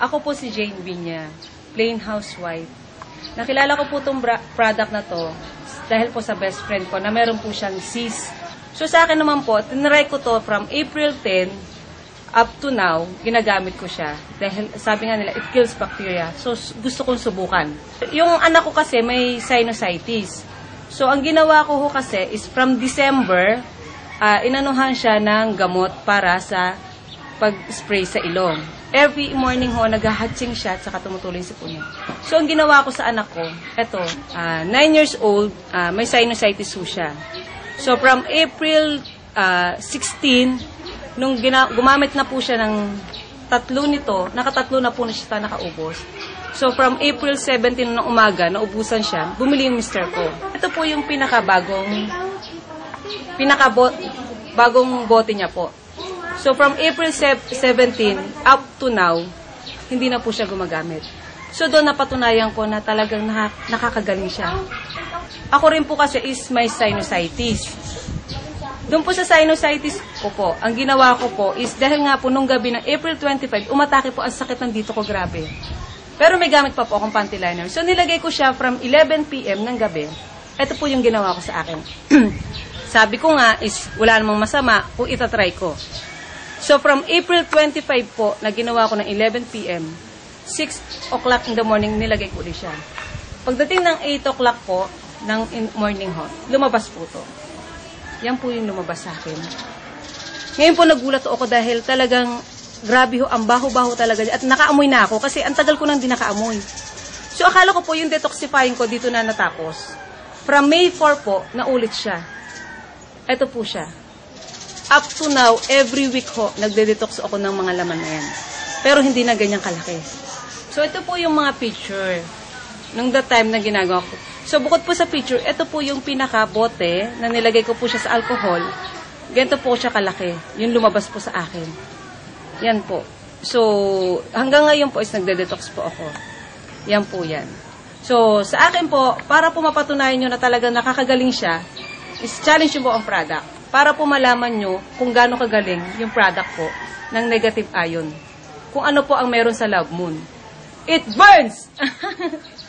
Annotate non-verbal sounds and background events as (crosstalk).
Ako po si Jane Vinya, plain housewife. Nakilala ko po itong product na to dahil po sa best friend ko na meron po siyang sis. So sa akin naman po, tinry ko to from April 10 up to now, ginagamit ko siya. Dahil sabi nga nila, it kills bacteria. So gusto kong subukan. Yung anak ko kasi may sinusitis. So ang ginawa ko ho kasi is from December, ah, inanuhan siya ng gamot para sa pag-spray sa ilong. Every morning ho, nag-hatching siya at saka tumutuloy si puno. So, ang ginawa ko sa anak ko, eto, 9 years old, ah, may sinusitis ho siya. So, from April ah, 16, nung gina- gumamit na po siya ng tatlo nito, nakatatlo na po na siya nakaubos. So, from April 17 ng umaga, naubusan siya, bumili yung mister ko. Ito po yung pinakabagong, pinakabo, bagong bote niya po. So, from April sev- 17 up to now, hindi na po siya gumagamit. So, doon napatunayan ko na talagang naka- nakakagaling siya. Ako rin po kasi is may sinusitis. Doon po sa sinusitis ko po, ang ginawa ko po is dahil nga po nung gabi ng April 25, umatake po ang sakit ng dito ko grabe. Pero may gamit pa po akong panty liner. So nilagay ko siya from 11 p.m. ng gabi. Ito po yung ginawa ko sa akin. (clears throat) Sabi ko nga is wala namang masama kung itatry ko. So from April 25 po na ginawa ko ng 11 p.m., 6 o'clock in the morning nilagay ko ulit siya. Pagdating ng 8 o'clock po ng in- morning ho, lumabas po to. Yan po yung lumabas sa akin. Ngayon po nagulat ako dahil talagang grabe ho, ang baho-baho talaga. At nakaamoy na ako kasi ang tagal ko nang di nakaamoy. So akala ko po yung detoxifying ko dito na natapos. From May 4 po, naulit siya. Ito po siya. Up to now, every week ho, nagde-detox ako ng mga laman na yan. Pero hindi na ganyan kalaki. So ito po yung mga picture nung the time na ginagawa ko. So, bukod po sa picture, ito po yung pinaka-bote na nilagay ko po siya sa alcohol. Ganito po siya kalaki. Yung lumabas po sa akin. Yan po. So, hanggang ngayon po is nagde-detox po ako. Yan po yan. So, sa akin po, para po mapatunayan nyo na talagang nakakagaling siya, is challenge nyo po ang product. Para po malaman nyo kung gaano kagaling yung product po ng negative ion. Kung ano po ang meron sa Love Moon. It burns! (laughs)